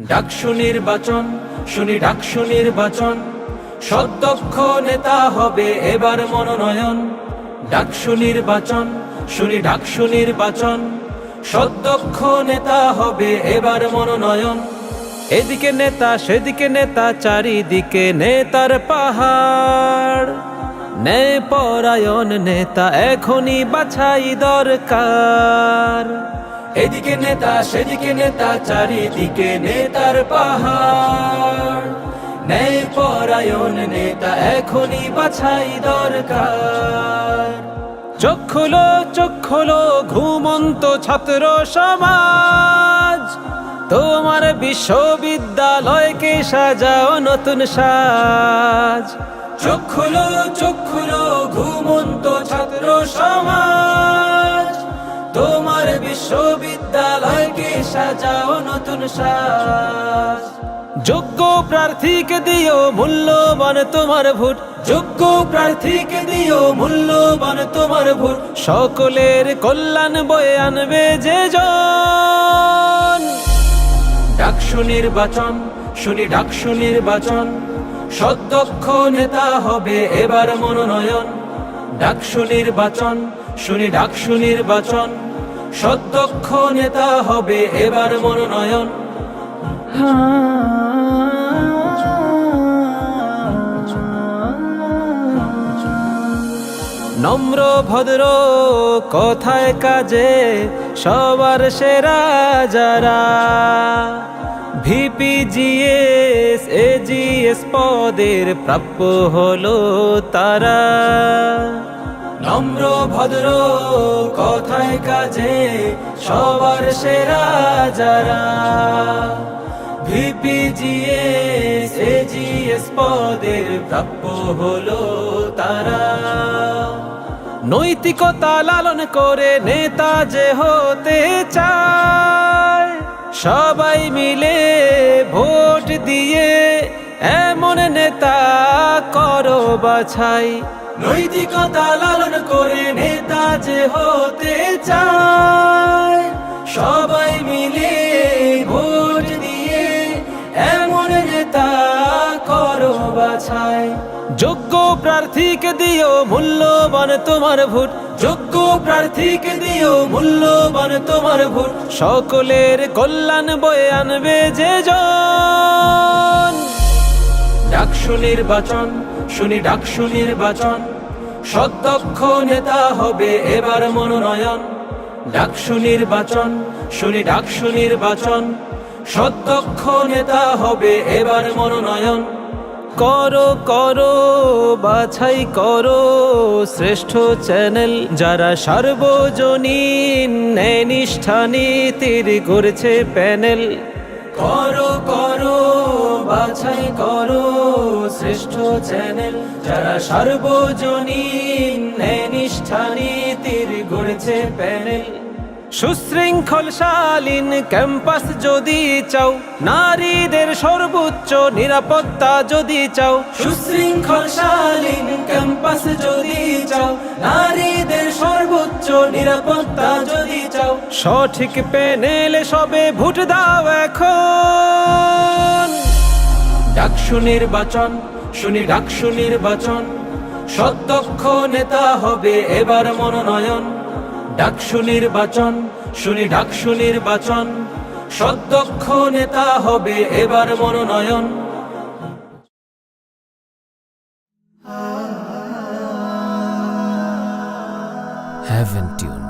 ডাকসু নির্বাচন, শুনি ডাকসু নির্বাচন। সদক্ষ নেতা হবে এবার মনোনয়ন। ডাকসু নির্বাচন, শুনি ডাকসু নির্বাচন। সদক্ষ নেতা হবে এবার মনোনয়ন। এদিকে নেতা, সেদিকে নেতা, চারিদিকে নেতার পাহাড়। ন্যায় পরায়ণ নেতা এখনই বাছাই দরকার। এদিকে নেতা, সেদিকে নেতা, চারিদিকে নেতার পাহাড়। ন্যায় পরায়ণ নেতা, এখনই বাছাই দরকার। চোখ খুলো ঘুমন্ত ছাত্র সমাজ। তোমার বিশ্ববিদ্যালয়কে সাজাও নতুন সাজ। চোখ খুলো, ঘুমন্ত ছাত্র সমাজ। তোমার বিশ্ববিদ্যালয়কে সাজাও নতুন সাজ। যোগ্য প্রার্থীকে দিও মূল্যবান তোমার ভোট। যোগ্য প্রার্থীকে দিও মূল্যবান তোমার ভোট। সকলের কল্যাণ বয়ে আনবে যে জন। ডাকসু নির্বাচন শুনি ডাকসু নির্বাচন। সদক্ষ নেতা হবে এবার মনোনয়ন। ডাকসু নির্বাচন, শুনি ডাকসু নির্বাচন। সদক্ষ নেতা হবে এবার মনোনয়ন। নম্র ভদ্র কথায় কাজে সবার সেরা যারা। ভিপিজিএস এজিএস পদের প্রাপ্য হলো তারা। নম্র, ভদ্র, কথায় কাজে সবার সেরা যারা। ভিপিজিএস এজিএস পদের প্রাপ্য হলো তারা। নৈতিকতা লালন করে নেতা যে হতে চায়, সবাই মিলে বাছাই। নৈতিকতা লালন করে নেতা যে হতে চায়, সবাই মিলে ভোট দিয়ে এমন নেতা করো বাছাই। যোগ্য প্রার্থীকে দিও মূল্যবান তোমার ভোট। যোগ্য প্রার্থীকে দিও মূল্যবান তোমার ভোট। সকলের কল্যাণ বয়ে আনবে যে জন। ডাকসু নির্বাচন। শুনি ডাকসু নির্বাচন। সদক্ষ নেতা হবে এবার মনোনয়ন। ডাকসু নির্বাচন শুনি ডাকসু নির্বাচন। সদক্ষ নেতা হবে এবার মনোনয়ন। করো করো বাছাই করো শ্রেষ্ঠ চ্যানেল যারা সার্বজনীন ন্যায় নিষ্ঠা নীতির করেছে প্যানেল। করো করো বাছাই করো শ্রেষ্ঠ চ্যানেল যারা সার্বজনীন নিষ্ঠা গড়েছে প্যানেল। সুশৃঙ্খল শালীন ক্যাম্পাস যদি চাও, নারীদের সর্বোচ্চ নিরাপত্তা যদি চাও সুশৃঙ্খল শালীন ক্যাম্পাস যদি চাও, নারীদের সর্বোচ্চ নিরাপত্তা যদি চাও, সঠিক প্যানেলে সবে ভোট দাও এখন। ডাকসু নির্বাচন শুনি ডাকসু নির্বাচন সদক্ষ নেতা হবে এবার মনোনয়ন। ডাকসু নির্বাচন শুনি ডাকসু নির্বাচন সদক্ষ নেতা হবে এবার মনোনয়ন। Heaven Tune